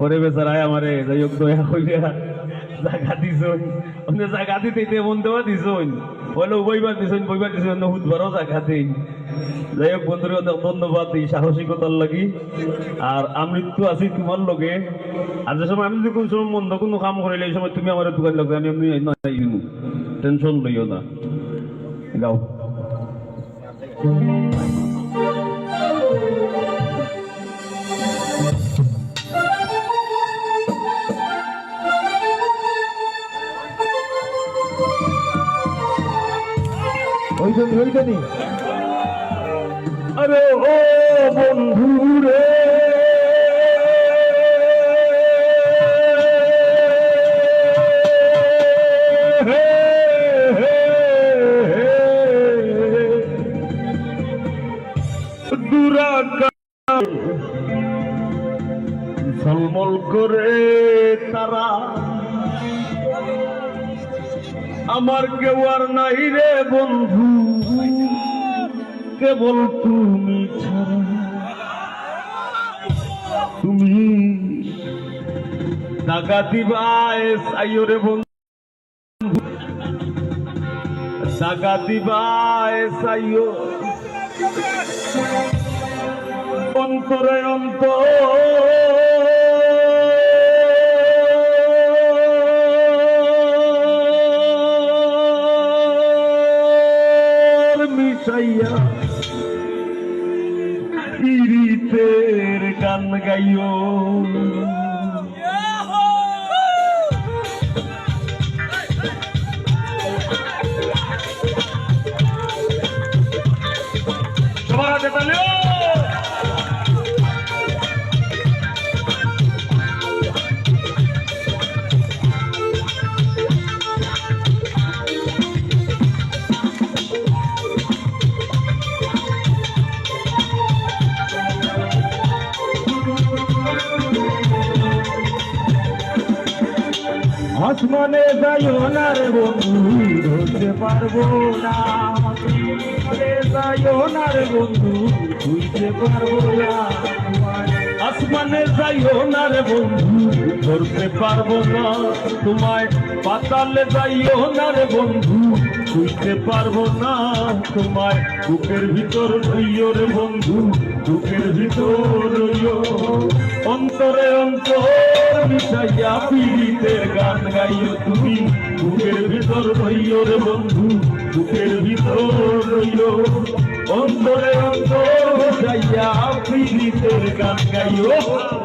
পরে বেচারায় আমারে যাই হোক দয়া কইরা জায়গা দিছন অন্য জায়গা দিতে এমন দেওয়া দিছন বলে বইবার দিছন বইবার দিছন অন্য হুদবারও জায়গা দিন। যাই হোক বন্ধুরে অনেক ধন্যবাদ এই সাহসিকতার লাগি। আর আমৃত্যু আছি তোমার লগে। আর যে সময় আমি যদি কোন সময় মন্দ কোনো কাম করিলে এই সময় তুমি আমার দোকান লগে আমি এমনি টেনশন লইও না। গাও ওইখানে ওইখানে আরে ও বন্ধু রে। ঝলমল করে তারা আমার কেউ আর নাই রে বন্ধু। কেবল তুমি তুমি অন্তরে অন্তর। মিশাইয়া পিড়িতের গান গাইও। আসমানে যাইও না রে বন্ধু, ধরতে পারব না। যাইও না রে বন্ধু বুঝতে পারব না। আসমানে যাইও না রে বন্ধু, ধরতে পারব না। তোমায় পাতালে যাইও না রে বন্ধু বুঝতে পারব না। তোমায় বুকের ভিতর রইও রে বন্ধু, বুকের ভিতর অন্তরে অন্তর মিশাইয়া পীড়িতের গান গাইও তুমি, বুকের ভিতর রইও রে বন্ধু, বুকের ভিতর রইও। অন্তরে অন্তর মিশাইয়া পীড়িতের গান গাইও। ও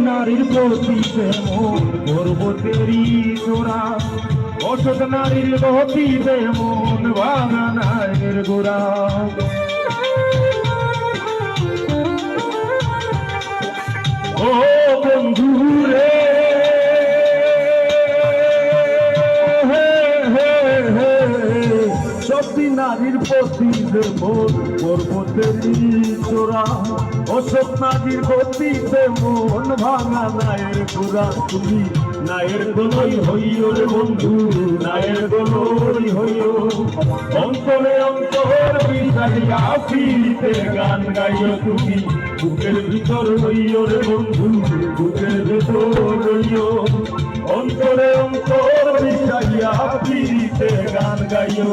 নারীর প্রতি প্রেম করব তেরি জোড়া নারীর প্রতি প্রেম ভাঙা গোড়া। পর্বতেরই চোরা অশোক নারীর গতিতে মন ভাঙা নায়ের গোড়া তুমি। নায়ের গলই হইও রে বন্ধু, নায়ের গলই হইও। অন্তরে অন্তর বিষাইয়া ফিরিতে গান গাইও তুমি। বুকের ভিতর হইও রে বন্ধু, বুকের ভেতর রইও। অন্তরে অন্তর মিশাইয়া পিড়িতে গান গাইও।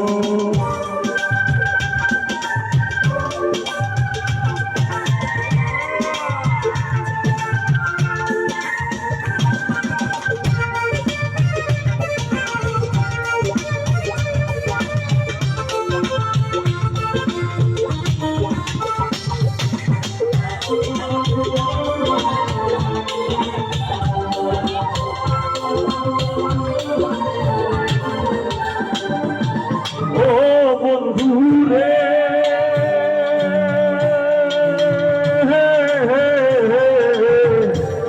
বন্ধু রে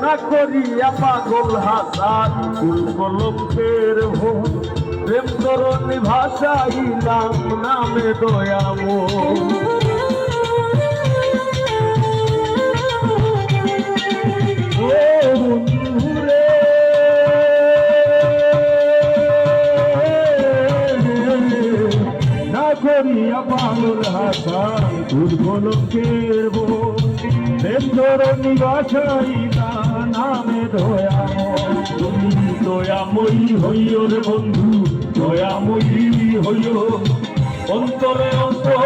না করিয়া পাগল হাসান ফুল কলম্বের ভোর প্রেম তরণী ভাষাইলাম নামে দয়ামো ও করিয়া পাগল হাসান। দুর্গলকের বেন্দর নিবাসাইলা নামে দয়া তুমি দয়াময়ী হইও রে বন্ধু, দয়াময়ী হইও। অন্তরে অন্তর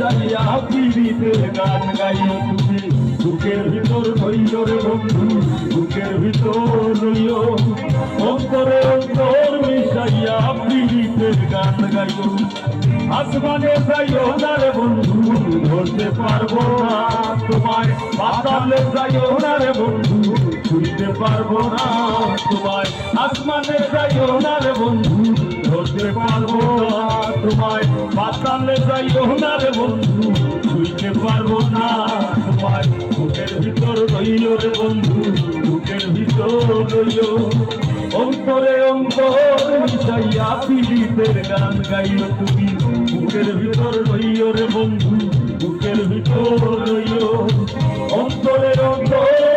যাইয়া পীড়িতের গান গাইও তুমি। বুকের ভিতর রইও রে বন্ধু বুকের ভিতর রইও। অন্তরে অন্তর মিশাইয়া পীড়িতের গান গাইও। আসমানে যাইও না বন্ধু ধরতে পারব না তোমায়। পাতালে যাইও না বন্ধু ছুঁইতে পারব না তোমায়। আসমানে যাইও না রে বন্ধু ধরতে পারব না তোমায়। পাতালে যাইও না রে বন্ধু ছুঁইতে পারব না তোমায়। বুকের ভিতর রইও রে বন্ধু, বুকের ভিতর রইও অন্তরে অন্তর মিশাইয়া পীড়িতের গান গাইও তুমি। বুকের ভিতর রইও রে বন্ধু বুকের ভিতর রইও। অন্তরের অন্তর